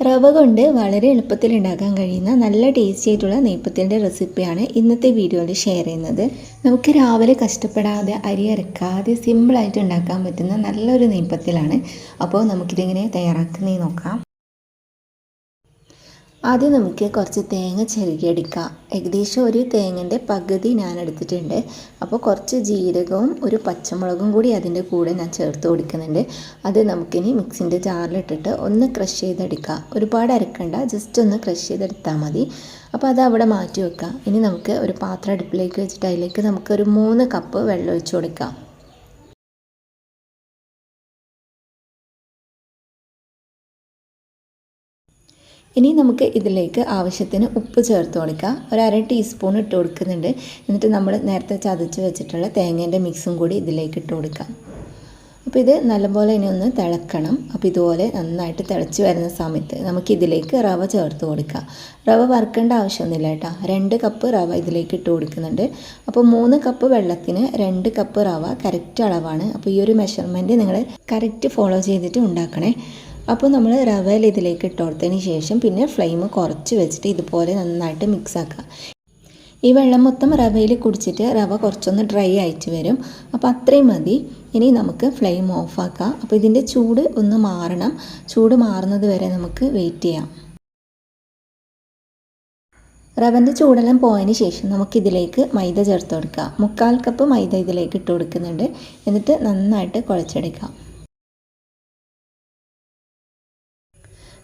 റവ കൊണ്ട് വളരെ എളുപ്പത്തിൽ ഉണ്ടാക്കാൻ കഴിയുന്ന നല്ല ടേസ്റ്റി ആയിട്ടുള്ള നെയ്പ്പത്തിന്റെ റെസിപ്പിയാണ് ഇന്നത്തെ വീഡിയോയിൽ ഷെയർ ചെയ്യുന്നത്. നമുക്ക് രാവിലെ കഷ്ടപ്പെടാതെ അരി അരക്കാതെ സിമ്പിളായിട്ട് ഉണ്ടാക്കാൻ പറ്റുന്ന നല്ലൊരു നെയ്പ്പത്തിലാണ് അപ്പോൾ നമുക്കിതെങ്ങനെ തയ്യാറാക്കുന്നേ നോക്കാം. ആദ്യം നമുക്ക് കുറച്ച് തേങ്ങ ചെറുകിയെടുക്കാം. ഏകദേശം ഒരു തേങ്ങന്റെ പകുതി ഞാൻ എടുത്തിട്ടുണ്ട്. അപ്പോൾ കുറച്ച് ജീരകവും ഒരു പച്ചമുളകും കൂടി അതിന്റെ കൂടെ ഞാൻ ചേർത്ത് കൊടുക്കുന്നുണ്ട്. അത് നമുക്കിനി മിക്സിന്റെ ജാറിലിട്ടിട്ട് ഒന്ന് ക്രഷ് ചെയ്തെടുക്കാം. ഒരുപാട് അരക്കണ്ട ജസ്റ്റ് ഒന്ന് ക്രഷ് ചെയ്തെടുത്താൽ മതി. അപ്പോൾ അത് അവിടെ മാറ്റി വെക്കാം. ഇനി നമുക്ക് ഒരു പാത്രം അടുപ്പിലേക്ക് വെച്ചിട്ട് അതിലേക്ക് നമുക്ക് ഒരു മൂന്ന് കപ്പ് വെള്ളം ഒഴിച്ച് കൊടുക്കാം. ഇനി നമുക്ക് ഇതിലേക്ക് ആവശ്യത്തിന് ഉപ്പ് ചേർത്ത് കൊടുക്കാം. ഒരു അര ടീസ്പൂൺ ഇട്ട് കൊടുക്കുന്നുണ്ട്. എന്നിട്ട് നമ്മൾ നേരത്തെ ചതച്ച് വെച്ചിട്ടുള്ള തേങ്ങേന്റെ മിക്സും കൂടി ഇതിലേക്ക് ഇട്ട് കൊടുക്കാം. അപ്പോൾ ഇത് നല്ലപോലെ ഇനി ഒന്ന് തിളക്കണം. അപ്പോൾ ഇതുപോലെ നന്നായിട്ട് തിളച്ച് വരുന്ന സമയത്ത് നമുക്ക് ഇതിലേക്ക് റവ ചേർത്ത് കൊടുക്കാം. റവ വറുക്കേണ്ട ആവശ്യമൊന്നുമില്ല കേട്ടോ. രണ്ട് കപ്പ് റവ ഇതിലേക്ക് ഇട്ട് കൊടുക്കുന്നുണ്ട്. അപ്പോൾ മൂന്ന് കപ്പ് വെള്ളത്തിന് രണ്ട് കപ്പ് റവ കറക്റ്റ് അളവാണ്. അപ്പോൾ ഈ ഒരു മെഷർമെന്റ് നിങ്ങൾ കറക്റ്റ് ഫോളോ ചെയ്തിട്ട് ഉണ്ടാക്കണേ. അപ്പോൾ നമ്മൾ റവൽ ഇതിലേക്ക് ഇട്ട് കൊടുത്തതിന് ശേഷം പിന്നെ ഫ്ലെയിം കുറച്ച് വെച്ചിട്ട് ഇതുപോലെ നന്നായിട്ട് മിക്സ് ആക്കുക. ഈ വെള്ളം മൊത്തം റവയിൽ കുടിച്ചിട്ട് റവ കുറച്ചൊന്ന് ഡ്രൈ ആയിട്ട് വരും. അപ്പോൾ അത്രയും മതി. ഇനി നമുക്ക് ഫ്ലെയിം ഓഫാക്കാം അപ്പോൾ ഇതിന്റെ ചൂട് ഒന്ന് മാറണം. ചൂട് മാറുന്നത് വരെ നമുക്ക് വെയിറ്റ് ചെയ്യാം. റവന്റെ ചൂടെല്ലാം പോയതിന് ശേഷം നമുക്കിതിലേക്ക് മൈദ ചേർത്ത് കൊടുക്കാം. മുക്കാൽ കപ്പ് മൈദ ഇതിലേക്ക് ഇട്ട് കൊടുക്കുന്നുണ്ട്. എന്നിട്ട് നന്നായിട്ട് കുഴച്ചെടുക്കാം.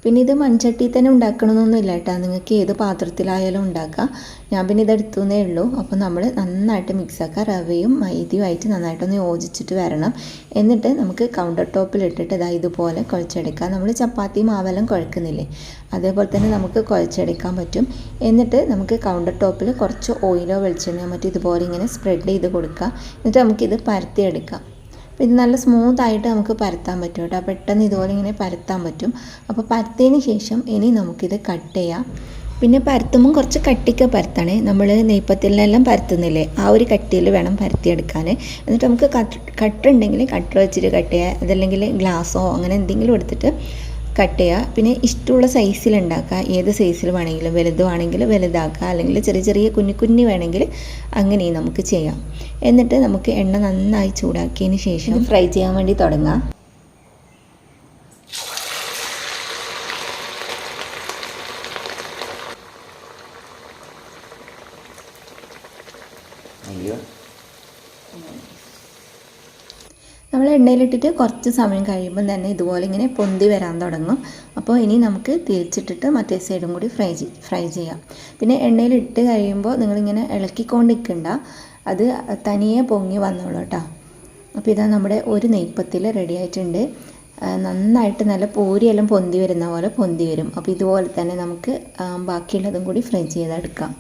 പിന്നെ ഇത് മൺചട്ടിയിൽ തന്നെ ഉണ്ടാക്കണമെന്നൊന്നുമില്ല കേട്ടോ. നിങ്ങൾക്ക് ഏത് പാത്രത്തിലായാലും ഉണ്ടാക്കാം. ഞാൻ പിന്നെ ഇത് എടുത്തുന്നേ ഉള്ളൂ. അപ്പോൾ നമ്മൾ നന്നായിട്ട് മിക്സ് റവയും റവയും മൈദയുമായിട്ട് നന്നായിട്ടൊന്ന് യോജിച്ചിട്ട് വരണം. എന്നിട്ട് നമുക്ക് കൗണ്ടർ ടോപ്പിൽ ഇട്ടിട്ട് ഇതാ ഇതുപോലെ കുഴച്ചെടുക്കാം. നമ്മൾ ചപ്പാത്തി മാവെല്ലാം കുഴക്കുന്നില്ലേ? അതേപോലെ തന്നെ നമുക്ക് കുഴച്ചെടുക്കാൻ പറ്റും. എന്നിട്ട് നമുക്ക് കൗണ്ടർ ടോപ്പിൽ കുറച്ച് ഓയിലോ വെളിച്ചെണ്ണയോ മറ്റോ ഇതുപോലെ ഇങ്ങനെ സ്പ്രെഡ് ചെയ്ത് കൊടുക്കുക എന്നിട്ട് നമുക്കിത് പരത്തിയെടുക്കാം. ഇത് നല്ല സ്മൂത്ത് ആയിട്ട് നമുക്ക് പരത്താൻ പറ്റും കേട്ടോ. പെട്ടെന്ന് ഇതുപോലെ ഇങ്ങനെ പരത്താൻ പറ്റും. അപ്പോൾ പരത്തിയതിന് ശേഷം ഇനി നമുക്കിത് കട്ട് ചെയ്യാം. പിന്നെ പരത്തുമ്പോൾ കുറച്ച് കട്ടിക്ക് പരത്തണേ. നമ്മൾ നെയ്പ്പത്തിലെല്ലാം പരത്തുന്നില്ലേ? ആ ഒരു കട്ടിയിൽ വേണം പരത്തിയെടുക്കാൻ. എന്നിട്ട് നമുക്ക് കട്ട് കട്ടുണ്ടെങ്കിൽ കട്ടർ വെച്ചിട്ട് കട്ട് ചെയ്യുക അതല്ലെങ്കിൽ ഗ്ലാസ്സോ അങ്ങനെ എന്തെങ്കിലും എടുത്തിട്ട് കട്ട് ചെയ്യുക. പിന്നെ ഇഷ്ടമുള്ള സൈസിൽ ഉണ്ടാക്കുക ഏത് സൈസിൽ വേണമെങ്കിലും വലുതുവാണെങ്കിൽ വലുതാക്കുക. അല്ലെങ്കിൽ ചെറിയ ചെറിയ കുഞ്ഞു കുഞ്ഞു വേണമെങ്കിൽ അങ്ങനെയും നമുക്ക് ചെയ്യാം. എന്നിട്ട് നമുക്ക് എണ്ണ നന്നായി ചൂടാക്കിയതിന് ശേഷം ഫ്രൈ ചെയ്യാൻ വേണ്ടി തുടങ്ങാം. അയ്യോ. നമ്മൾ എണ്ണയിലിട്ടിട്ട് കുറച്ച് സമയം കഴിയുമ്പോൾ തന്നെ ഇതുപോലെ ഇങ്ങനെ പൊന്തി വരാൻ തുടങ്ങും. അപ്പോൾ ഇനി നമുക്ക് തിരിച്ചിട്ടിട്ട് മറ്റേ സൈഡും കൂടി ഫ്രൈ ഫ്രൈ ചെയ്യാം. പിന്നെ എണ്ണയിലിട്ട് കഴിയുമ്പോൾ നിങ്ങളിങ്ങനെ ഇളക്കിക്കൊണ്ട് നിൽക്കണ്ട അത് തനിയെ പൊങ്ങി വന്നോളൂ കേട്ടോ. അപ്പോൾ ഇതാ നമ്മുടെ ഒരു നെയ്പ്പത്തിൽ റെഡി ആയിട്ടുണ്ട്. നന്നായിട്ട് നല്ല പൂരിയെല്ലാം പൊന്തി വരുന്ന പോലെ പൊന്തി വരും. അപ്പോൾ ഇതുപോലെ തന്നെ നമുക്ക് ബാക്കിയുള്ളതും കൂടി ഫ്രൈ ചെയ്തെടുക്കാം.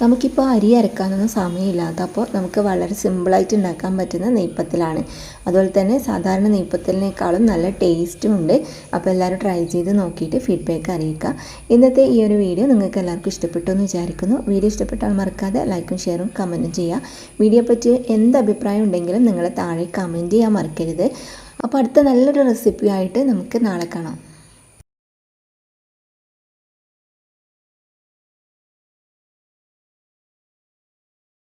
നമുക്കിപ്പോൾ അരി അരക്കാനൊന്നും സമയമില്ലാത്ത അപ്പോൾ നമുക്ക് വളരെ സിമ്പിളായിട്ട് ഉണ്ടാക്കാൻ പറ്റുന്ന നെയ്പ്പത്തിലാണ് അതുപോലെ തന്നെ സാധാരണ നെയ്പ്പത്തിലിനേക്കാളും നല്ല ടേസ്റ്റും ഉണ്ട്. അപ്പോൾ എല്ലാവരും ട്രൈ ചെയ്ത് നോക്കിയിട്ട് ഫീഡ്ബാക്ക് അറിയിക്കുക. ഇന്നത്തെ ഈ ഒരു വീഡിയോ നിങ്ങൾക്ക് എല്ലാവർക്കും ഇഷ്ടപ്പെട്ടു എന്ന് വിചാരിക്കുന്നു. വീഡിയോ ഇഷ്ടപ്പെട്ടാൽ മറക്കാതെ ലൈക്കും ഷെയറും കമന്റും ചെയ്യുക. വീഡിയോ പറ്റി എന്ത് അഭിപ്രായം ഉണ്ടെങ്കിലും നിങ്ങൾ താഴെ കമന്റ് ചെയ്യാൻ മറക്കരുത്. അപ്പോൾ അടുത്ത നല്ലൊരു റെസിപ്പിയായിട്ട് നമുക്ക് നാളെ കാണാം.